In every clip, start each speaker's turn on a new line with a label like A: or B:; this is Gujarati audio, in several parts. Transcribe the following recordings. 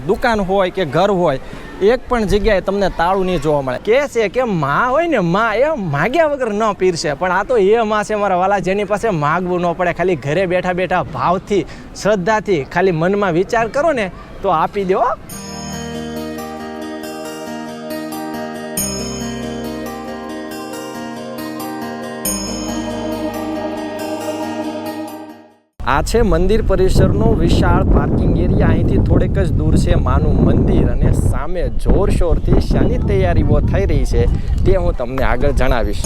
A: દુકાન હોય કે ઘર હોય, એક પણ જગ્યાએ તમને તાળું નહીં જોવા મળે. કે છે કે માં હોય ને, માં એ માગ્યા વગર ન પીરશે. પણ આ તો એ માં છે મારા વાલા, જેની પાસે માગવું ન પડે. ખાલી ઘરે બેઠા બેઠા ભાવથી, શ્રદ્ધાથી, ખાલી મનમાં વિચાર કરો ને, તો આપી દો આ છે મંદિર પરિસરનો વિશાળ પાર્કિંગ એરિયા અહીંથી થોડેક જ દૂર છે માનું મંદિર અને સામે જોરશોરથી શાની તૈયારીઓ થઈ રહી છે તે હું તમને આગળ જણાવીશ.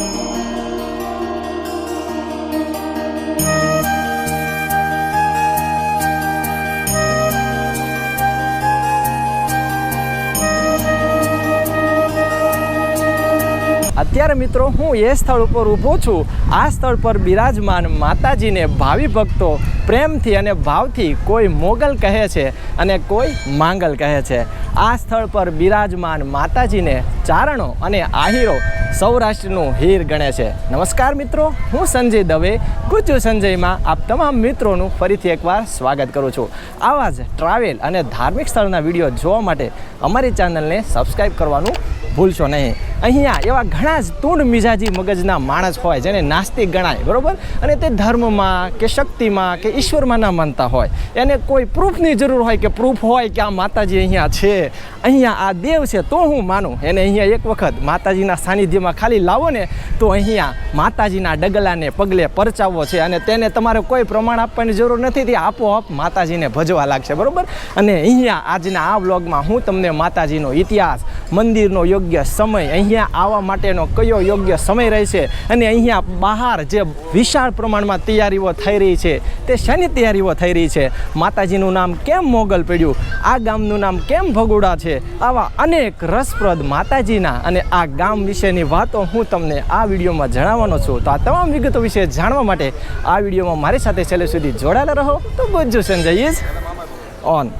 A: અત્યારે મિત્રો હું એ સ્થળ ઉપર ઊભો છું. આ સ્થળ પર બિરાજમાન માતાજીને ભાવિ ભક્તો પ્રેમથી અને ભાવથી કોઈ મોગલ કહે છે અને કોઈ માંગલ કહે છે. આ સ્થળ પર બિરાજમાન માતાજીને ચારણો અને આહીરો સૌરાષ્ટ્રનું હીર ગણે છે. નમસ્કાર મિત્રો, હું સંજય દવે. ગુજુ સંજયમાં આપ તમામ મિત્રોનું ફરીથી એકવાર સ્વાગત કરું છું. આવા જ ટ્રાવેલ અને ધાર્મિક સ્થળના વીડિયો જોવા માટે અમારી ચેનલને સબસ્ક્રાઈબ કરવાનું ભૂલશો નહીં. અહીંયા એવા ઘણા જ તુંડ મિજાજી મગજના માણસ હોય જેને નાસ્તિક ગણાય, બરાબર? અને તે ધર્મમાં કે શક્તિમાં કે ઈશ્વરમાં ના માનતા હોય. એને કોઈ પ્રૂફની જરૂર હોય કે પ્રૂફ હોય કે આ માતાજી અહીંયા છે, અહીંયા આ દેવ છે, તો હું માનું. એને અહીંયા એક વખત માતાજીના સાનિધ્યમાં ખાલી લાવો ને, તો અહીંયા માતાજીના ડગલાને પગલે પરચાવો છે અને તેને તમારે કોઈ પ્રમાણ આપવાની જરૂર નથી, તે આપોઆપ માતાજીને ભજવા લાગશે, બરાબર? અને અહીંયા આજના આ વ્લોગમાં હું તમને માતાજીનો ઇતિહાસ, મંદિરનો યોગ્ય સમય અહીંયા આવવા માટેનો કયો યોગ્ય સમય રહેશે અને અહીંયા બહાર જે વિશાળ પ્રમાણમાં તૈયારીઓ થઈ રહી છે, તે શેની તૈયારીઓ થઈ રહી છે? માતાજીનું નામ કેમ મોગલ પડ્યું? આ ગામનું નામ કેમ ભગુડા છે? આવા અનેક રસપ્રદ માતાજીના અને આ ગામ વિશેની વાતો હું તમને આ વિડીયોમાં જણાવવાનો છું. તો આ તમામ વિગતો વિશે જાણવા માટે આ વિડીયોમાં મારી સાથે છેલ્લે સુધી જોડાયેલા રહો. તો બધું સંજય ઓન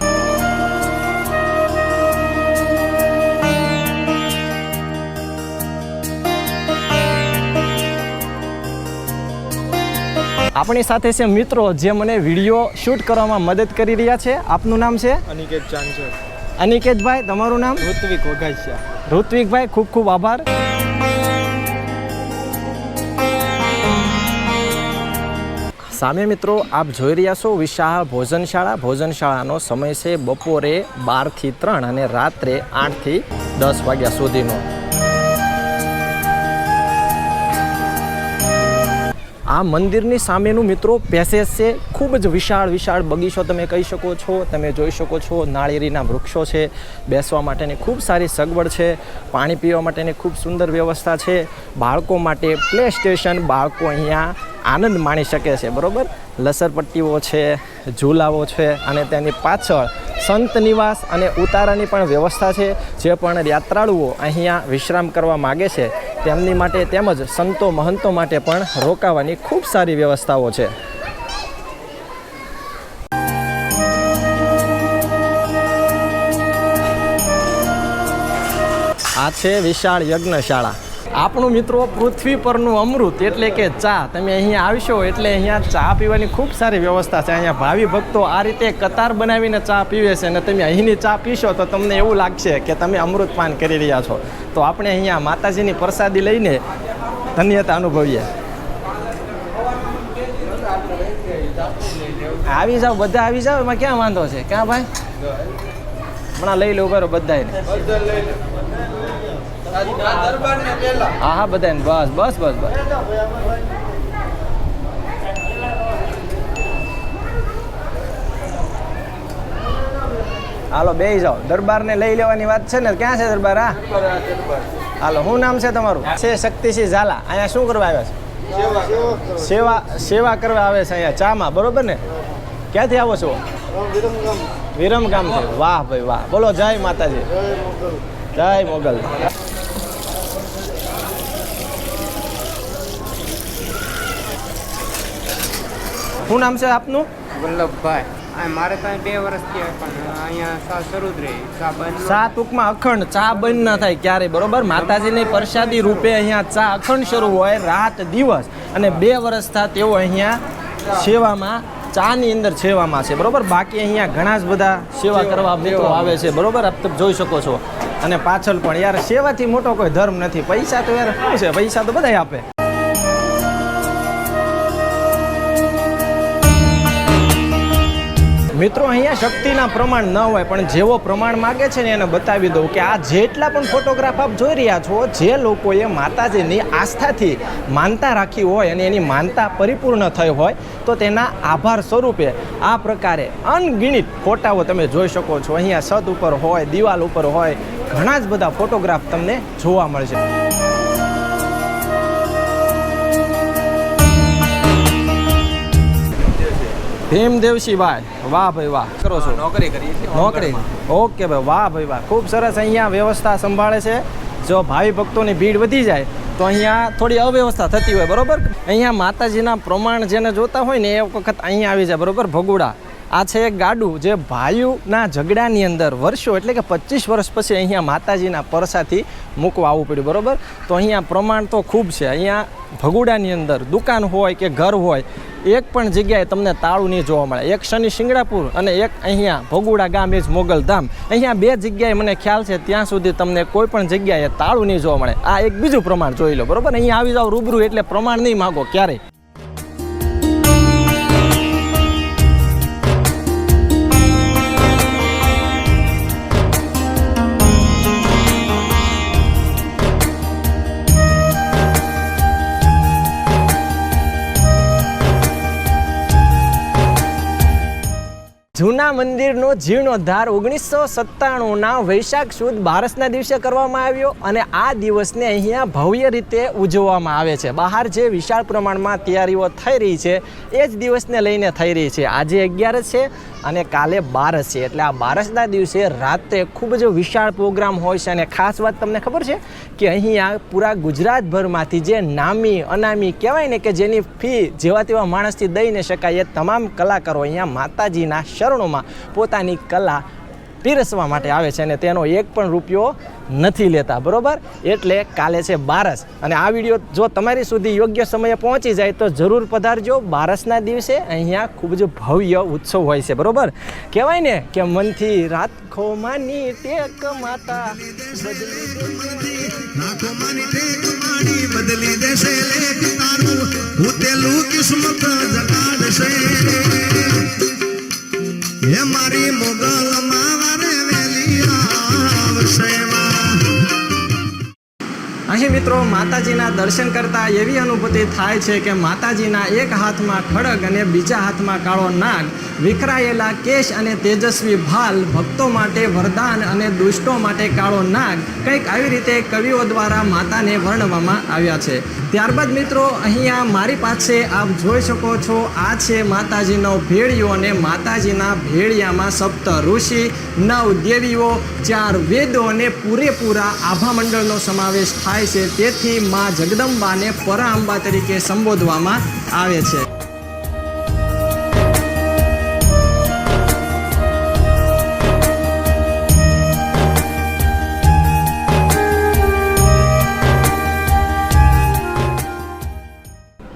A: આપણી સાથે છે મિત્રો જે મને વીડિયો શૂટ કરવામાં મદદ કરી રહ્યા છે. આપનું નામ છે?
B: અનિકેત ચાંચર.
A: અનિકેતભાઈ તમારું નામ?
B: ઋત્વિક વઘાસિયા
A: ઋત્વિકભાઈ ખૂબ ખૂબ આભાર. સામે મિત્રો આપ જોઈ રહ્યા છો વિશાળ ભોજનશાળા. ભોજનશાળાનો સમય છે બપોરે બારથી ત્રણ અને રાત્રે આઠથી દસ વાગ્યા સુધીનો. આ મંદિરની સામેનું મિત્રો પેસેજ છે. ખૂબ જ વિશાળ વિશાળ બગીચો તમે કહી શકો છો. તમે જોઈ શકો છો નાળિયેરીના વૃક્ષો છે. બેસવા માટેની ખૂબ સારી સગવડ છે. પાણી પીવા માટેની ખૂબ સુંદર વ્યવસ્થા છે. બાળકો માટે પ્લે સ્ટેશન બાળકો અહીંયા આનંદ માણી શકે છે, બરોબર? લસરપટ્ટીઓ છે, ઝૂલાઓ છે અને તેની પાછળ સંત નિવાસ અને ઉતારાની પણ વ્યવસ્થા છે. જે પણ યાત્રાળુઓ અહીંયા વિશ્રામ કરવા માગે છે તેમની માટે તેમજ સંતો મહંતો માટે પણ રોકાવાની ખૂબ સારી વ્યવસ્થાઓ છે. આ છે વિશાળ યજ્ઞશાળા. આપણું મિત્રો પૃથ્વી પરનું અમૃત એટલે કે ચા. તમે અહીંયા આવશો એટલે અહીંયા ચા પીવાની ખૂબ સારી વ્યવસ્થા છે. અહીંયા ભાવિ ભક્તો આ રીતે કતાર બનાવીને ચા પીવે છે અને તમે અહીંની ચા પીશો તો તમને એવું લાગશે કે તમે અમૃતપાન કરી રહ્યા છો. તો આપણે અહીંયા માતાજીની પ્રસાદી લઈને ધન્યતા અનુભવીએ. આવી જાઓ, બધા આવી જાઓ? એમાં ક્યાં વાંધો છે? ક્યાં ભાઈ? હમણાં લઈ લો કરો બધાને હા હા બધાને બસ બસ બસ બસ. હાલો બે જાઓ. દરબારને લઈ લેવાની વાત છે ને, ક્યાં છે દરબાર, હા? હાલો, શું નામ છે તમારું? છે શક્તિસિંહ ઝાલા. અહીંયા શું કરવા આવ્યા છે? સેવા સેવા કરવા આવે છે અહીંયા, ચામાં, બરોબર ને? ક્યાંથી આવો છો? વિરમ છે વાહ ભાઈ, વાહ. બોલો, જય માતાજી. જય મોગલ. શું નામ છે આપનું?
C: વલ્લભભાઈ. મારે ત્યાં બે વર્ષ થયા પણ અહીંયા સા શરૂ જ રહી. ચા બંધ
A: ચા ટૂંકમાં અખંડ ચા બંધ ના થાય ક્યારેય બરોબર? માતાજીની પ્રસાદી રૂપે અહીંયા ચા અખંડ શરૂ હોય રાત દિવસ. અને બે વર્ષથી તેઓ અહીંયા સેવામાં ચાની અંદર સેવામાં છે બરોબર? બાકી અહીંયા ઘણા જ બધા સેવા કરવા મિત્રો આવે છે બરોબર? આપ તમે જોઈ શકો છો. અને પાછળ પણ યાર સેવાથી મોટો કોઈ ધર્મ નથી. પૈસા તો યાર શું છે? પૈસા તો બધાય આપે. મિત્રો, અહીંયા શક્તિના પ્રમાણ ન હોય, પણ જેવો પ્રમાણ માગે છે ને એને બતાવી દઉં કે આ જેટલા પણ ફોટોગ્રાફ આપ જોઈ રહ્યા છો, જે લોકોએ માતાજીની આસ્થાથી માનતા રાખી હોય અને એની માનતા પરિપૂર્ણ થઈ હોય, તો તેના આભાર સ્વરૂપે આ પ્રકારે અનગિણિત ફોટાઓ તમે જોઈ શકો છો. અહીંયા છત ઉપર હોય, દિવાલ ઉપર હોય, ઘણા જ બધા ફોટોગ્રાફ તમને જોવા મળશે. ભીમદેવસિંહભાઈ વાહ ભાઈ વાહ. કરો છો?
B: નોકરી કરી
A: નોકરી? ઓકે ભાઈ વાહ ભાઈ વાહ. ખૂબ સરસ અહીંયા વ્યવસ્થા સંભાળે છે. જો ભાવિ ભક્તોની ભીડ વધી જાય તો અહીંયા થોડી અવ્યવસ્થા થતી હોય બરોબર? અહીંયા માતાજીના પ્રમાણ જેને જોતા હોય ને એ વખત અહીંયા આવી જાય બરોબર? ભગુડા. આ છે એક ગાડું જે ભાઈઓના ઝઘડાની અંદર વર્ષો એટલે કે પચીસ વર્ષ પછી અહીંયા માતાજીના પરસાથી મૂકવા આવવું પડ્યું, બરાબર? તો અહીંયા પ્રમાણ તો ખૂબ છે. અહીંયા ભગુડાની અંદર દુકાન હોય કે ઘર હોય, એક પણ જગ્યાએ તમને તાળું નહીં જોવા મળે. એક શનિ સિંગડાપુર અને એક અહીંયા ભગુડા ગામ, એ જ મોગલધામ અહીંયા બે જગ્યાએ મને ખ્યાલ છે, ત્યાં સુધી તમને કોઈ પણ જગ્યાએ તાળું નહીં જોવા મળે. આ એક બીજું પ્રમાણ જોઈ લો, બરોબર? અહીંયા આવી જાઓ, રૂબરૂ એટલે પ્રમાણ નહીં માગો ક્યારેય. জুন જૂના મંદિરનો જીર્ણોદ્ધાર ઓગણીસો સત્તાણુંના વૈશાખ સુદ બારસના દિવસે કરવામાં આવ્યો અને આ દિવસને અહીંયા ભવ્ય રીતે ઉજવવામાં આવે છે. બહાર જે વિશાળ પ્રમાણમાં તૈયારીઓ થઈ રહી છે, એ જ દિવસને લઈને થઈ રહી છે. આજે અગિયારસ છે અને કાલે બારસ છે. એટલે આ બારસના દિવસે રાત્રે ખૂબ જ વિશાળ પ્રોગ્રામ હોય છે અને ખાસ વાત તમને ખબર છે કે અહીંયા પૂરા ગુજરાતભરમાંથી જે નામી, અનામી કહેવાય ને કે જેની ફી જેવા તેવા માણસથી દઈ ન શકાય એ તમામ કલાકારો અહીંયા માતાજીના શરણોમાં પોતાની કલા પીરસવા માટે આવે છે અને તેનો એક પણ રૂપિયો નથી લેતા, બરોબર? એટલે કાલે છે બારસ. અને આ વીડિયો જો તમારી સુધી યોગ્ય સમયે પહોંચી જાય તો જરૂર પધારજો. બારસના દિવસે અહીંયા ખૂબ જ ભવ્ય ઉત્સવ હોય છે, બરોબર? કહેવાય ને કે મનથી રાખો માની ટેક માતા
D: બદલી દેશે હે મારી મોગલ
A: અહીં મિત્રો માતાજીના દર્શન કરતા એવી અનુભૂતિ થાય છે કે માતાજીના એક હાથમાં ખડગ અને બીજા હાથમાં કાળો નાગ વિખરાયેલા કેશ અને તેજસ્વી ભાલ ભક્તો માટે વરદાન અને દુષ્ટો માટે કાળો નાગ કંઈક આવી રીતે કવિઓ દ્વારા માતાને વર્ણવવામાં આવ્યા છે. ત્યારબાદ મિત્રો, અહીંયા મારી પાસે આપ જોઈ શકો છો, આ છે માતાજીનો ભેળિયો અને માતાજીના ભેળિયામાં સપ્ત ઋષિ, નવ દેવીઓ, ચાર વેદો અને પૂરેપૂરા આભામંડળનો સમાવેશ થાય છે. તેથી મા જગદંબાને પરાંબા તરીકે સંબોધવામાં આવે છે.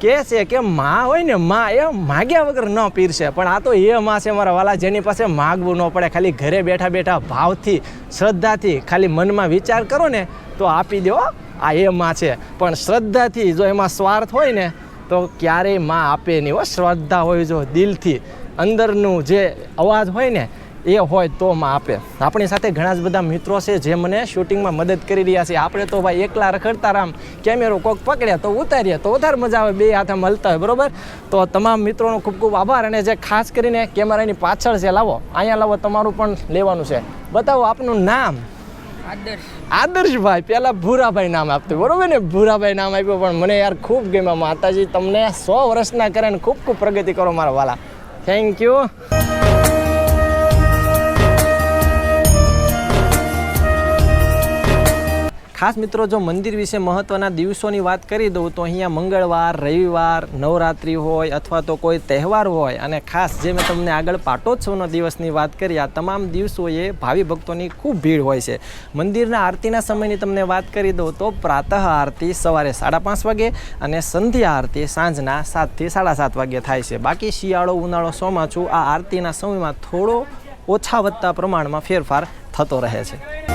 A: કે છે કે માં હોય ને, માં એ માગ્યા વગર ન પીરશે. પણ આ તો એ માં છે મારા વાલા, જેની પાસે માગવું ન પડે. ખાલી ઘરે બેઠા બેઠા ભાવથી, શ્રદ્ધાથી, ખાલી મનમાં વિચાર કરો ને, તો આપી દો આ એ માં છે. પણ શ્રદ્ધાથી જો એમાં સ્વાર્થ હોય ને, તો ક્યારેયમાં આપે નહીં, હો. શ્રદ્ધા હોય જો દિલથી. અંદરનું જે અવાજ હોય ને એ હોય તો માં આપે આપણી સાથે ઘણા જ બધા મિત્રો છે જે મને શૂટિંગમાં મદદ કરી રહ્યા છે. આપણે તો ભાઈ એકલા રખડતા રામ. કેમેરો કોક પકડ્યા તો ઉતારીએ તો વધારે મજા આવે બે હાથે મળતા હોય બરોબર? તો તમામ મિત્રોનો ખૂબ ખૂબ આભાર અને જે ખાસ કરીને કેમેરાની પાછળ છે લાવો. અહીંયા લાવો તમારું પણ લેવાનું છે. બતાવો આપનું નામ.
C: આદર્શ.
A: આદર્શભાઈ પહેલાં ભૂરાભાઈ નામ આપતું બરોબર ને? ભૂરાભાઈ નામ આપ્યું પણ મને યાર ખૂબ ગમ્યા. માતાજી તમને સો વર્ષના કરે ને ખૂબ ખૂબ પ્રગતિ કરો મારા વાલા. થેન્ક યુ ખાસ મિત્રો, જો મંદિર વિશે મહત્ત્વના દિવસોની વાત કરી દઉં, તો અહીંયા મંગળવાર, રવિવાર, નવરાત્રિ હોય અથવા તો કોઈ તહેવાર હોય, અને ખાસ જે મેં તમને આગળ પાટોત્સવનો દિવસની વાત કરી, આ તમામ દિવસોએ ભાવિ ભક્તોની ખૂબ ભીડ હોય છે. મંદિરના આરતીના સમયની તમને વાત કરી દઉં, તો પ્રાતઃ આરતી સવારે સાડા પાંચ વાગે અને સંધ્યા આરતી સાંજના સાતથી સાડા સાત વાગે થાય છે. બાકી શિયાળો, ઉનાળો, ચોમાસું આ આરતીના સમયમાં થોડો ઓછા વધતા પ્રમાણમાં ફેરફાર થતો રહે છે.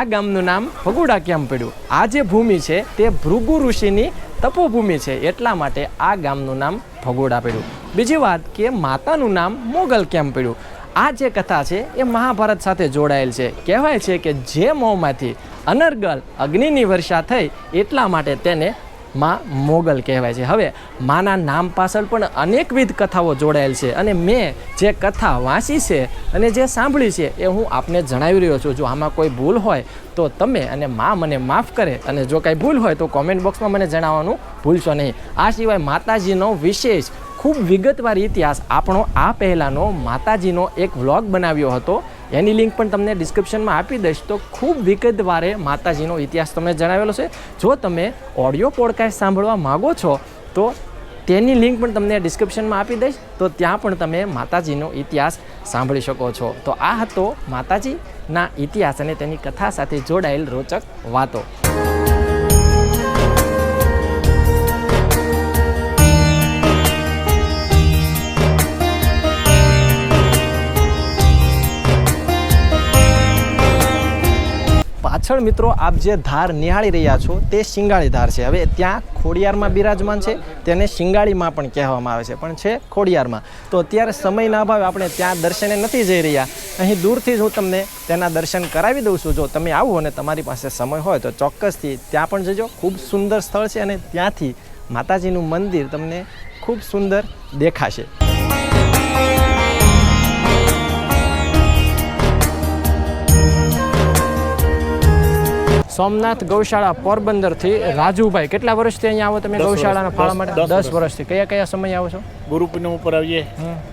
A: આ ગામનું નામ ભગુડા કેમ પડ્યું? આ જે ભૂમિ છે, તે ભૃગુ ઋષિની તપોભૂમિ છે. એટલા માટે આ ગામનું નામ ભગોડા પડ્યું. બીજી વાત કે માતાનું નામ મોગલ કેમ પડ્યું? આ જે કથા છે, એ મહાભારત સાથે જોડાયેલ છે. કહેવાય છે કે જે મોંમાંથી અનર્ગલ અગ્નિની વર્ષા થઈ, એટલા માટે તેને માં મોગલ કહેવાય છે. હવે માના નામ પાછળ પણ અનેકવિધ કથાઓ જોડાયેલ છે અને મેં જે કથા વાંચી છે અને જે સાંભળી છે એ હું આપને જણાવી રહ્યો છું. જો આમાં કોઈ ભૂલ હોય તો તમે અને મા મને માફ કરે અને જો કાંઈ ભૂલ હોય તો કોમેન્ટ બોક્સમાં મને જણાવવાનું ભૂલશો નહીં. આ સિવાય માતાજીનો વિશેષ ખૂબ વિગતવાર ઇતિહાસ આપણો આ પહેલાંનો માતાજીનો એક વ્લોગ બનાવ્યો હતો. એની લિંક પણ તમને ડિસ્ક્રિપ્શનમાં આપી દઈશ. તો ખૂબ વિગતવારે માતાજીનો ઇતિહાસ તમને જણાવેલો છે. જો તમે ઓડિયો પોડકાસ્ટ સાંભળવા માગો છો, તો તેની લિંક પણ તમને ડિસ્ક્રિપ્શનમાં આપી દઈશ. તો ત્યાં પણ તમે માતાજીનો ઇતિહાસ સાંભળી શકો છો. તો આ હતો માતાજીના ઇતિહાસ અને તેની કથા સાથે જોડાયેલ રોચક વાતો. પાછળ મિત્રો આપ જે ધાર નિહાળી રહ્યા છો, તે શિંગાળી ધાર છે. હવે ત્યાં ખોડિયારમાં બિરાજમાન છે, તેને શિંગાળીમાં પણ કહેવામાં આવે છે, પણ છે ખોડિયારમાં. તો અત્યારે સમયના અભાવે આપણે ત્યાં દર્શને નથી જઈ રહ્યા. અહીં દૂરથી જ હું તમને તેના દર્શન કરાવી દઉં છું. જો તમે આવો અને તમારી પાસે સમય હોય તો ચોક્કસથી ત્યાં પણ જજો. ખૂબ સુંદર સ્થળ છે અને ત્યાંથી માતાજીનું મંદિર તમને ખૂબ સુંદર દેખાશે. સોમનાથ ગૌશાળા પોરબંદરથી રાજુભાઈ કેટલા વર્ષથી અહીંયા આવો તમે ગૌશાળાના ફાળા માટે દસ વર્ષથી. કયા કયા સમય આવો છો?
E: ગુરુ પૂનમ ઉપર આવીએ.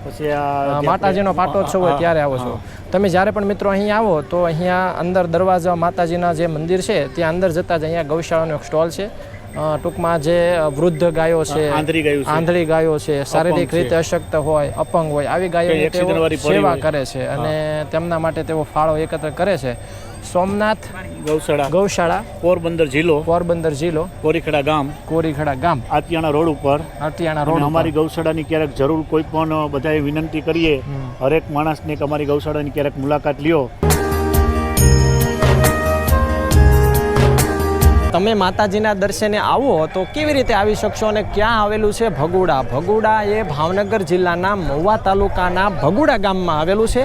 E: પછી આ
A: માતાજીનો પાટોત્સવ હોય ત્યારે આવો છો. તમે જ્યારે પણ મિત્રો અહીં આવો તો અહીંયા અંદર દરવાજા માતાજીના જે મંદિર છે ત્યાં અંદર જતાં જ અહીંયા ગૌશાળાનો એક સ્ટોલ છે. ટૂંકમાં જે વૃદ્ધ ગાયો છે
E: આંધળી ગાયો છે.
A: ગાયો શારીરિક રીતે અશક્ત હોય અપંગ હોય આવી ગાયોની
E: કઈ
A: તેઓ સેવા કરે છે અને તેમના માટે તેઓ ફાળો એકત્ર કરે છે. સોમનાથ
E: ગૌશાળા.
A: ગૌશાળા.
E: પોરબંદર જિલ્લો.
A: પોરબંદર જિલ્લો.
E: કોરીખડા ગામ.
A: કોરીખડા ગામ.
E: આતિયાણા રોડ ઉપર. આતિયાણા
A: રોડ
E: અમારી ગૌશાળાની ક્યારેક જરૂર કોઈ પણ બધાએ વિનંતી કરીએ. હરેક માણસને અમારી ગૌશાળાની ક્યારેક મુલાકાત લ્યો.
A: તમે માતાજીના દર્શને આવો, તો કેવી રીતે આવી શકશો અને ક્યાં આવેલું છે ભગુડા? ભગુડા એ ભાવનગર જિલ્લાના મહુવા તાલુકાના ભગુડા ગામમાં આવેલું છે.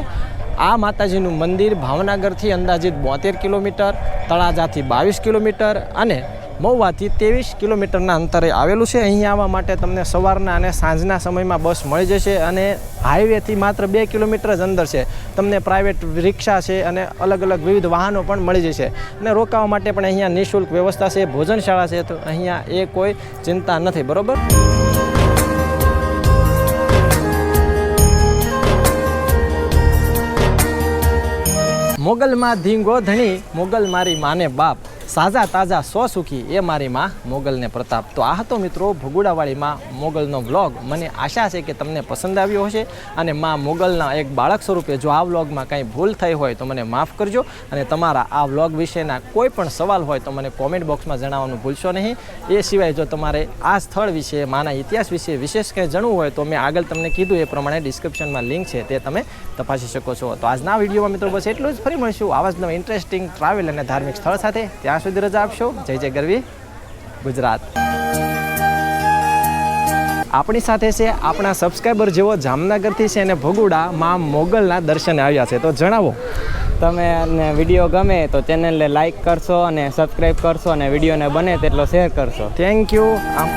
A: આ માતાજીનું મંદિર ભાવનગરથી અંદાજિત બોતેર કિલોમીટર, તળાજાથી બાવીસ કિલોમીટર અને મહુવાથી ત્રેવીસ કિલોમીટરના અંતરે આવેલું છે. અહીં આવવા માટે તમને સવારના અને સાંજના સમયમાં બસ મળી જશે અને હાઈવેથી માત્ર બે કિલોમીટર જ અંદર છે. તમને પ્રાઇવેટ રિક્ષા છે અને અલગ અલગ વિવિધ વાહનો પણ મળી જશે. અને રોકાવા માટે પણ અહીંયા નિઃશુલ્ક વ્યવસ્થા છે. ભોજનશાળા છે તો અહીંયા એ કોઈ ચિંતા નથી. બરોબર? મોગલમાં ધીંગો ધણી, મોગલ મારી માને બાપ. સાજા તાજા સો સુખી એ મારી માં મોગલને પ્રતાપ. તો આ હતો મિત્રો ભગુડાવાળીમાં મોગલનો વ્લોગ. મને આશા છે કે તમને પસંદ આવ્યો હશે અને માં મોગલના એક બાળક સ્વરૂપે જો આ વ્લોગમાં કંઈ ભૂલ થઈ હોય તો મને માફ કરજો અને તમારા આ વ્લોગ વિશેના કોઈ પણ સવાલ હોય તો મને કોમેન્ટ બોક્સમાં જણાવવાનું ભૂલશો નહીં. એ સિવાય જો તમારે આ સ્થળ વિશે, માના ઇતિહાસ વિશે વિશેષ કંઈ જણવું હોય તો મેં આગળ તમને કીધું એ પ્રમાણે ડિસ્ક્રિપ્શનમાં લિંક છે તે તમે તપાસી શકો છો. તો આજના વિડીયોમાં મિત્રો બસ એટલું જ. ફરી મળીશું આવા જ ઇન્ટરેસ્ટિંગ ટ્રાવેલ અને ધાર્મિક સ્થળ સાથે. ત્યાં સુધી રજા આપશો. જય જય ગરવી. ગુજરાત. આપણી સાથે છે આપણા સબસ્ક્રાઈબર જેવો જામનગરથી છે અને ભગુડા માં મોગલના દર્શને આવ્યા છે. તો જણાવો.
F: તમે વીડિયો ગમે તો ચેનલને લાઈક કરશો અને સબસ્ક્રાઈબ કરશો અને વિડીયોને બને તેટલો શેર કરશો.
A: થેન્ક યુ આમ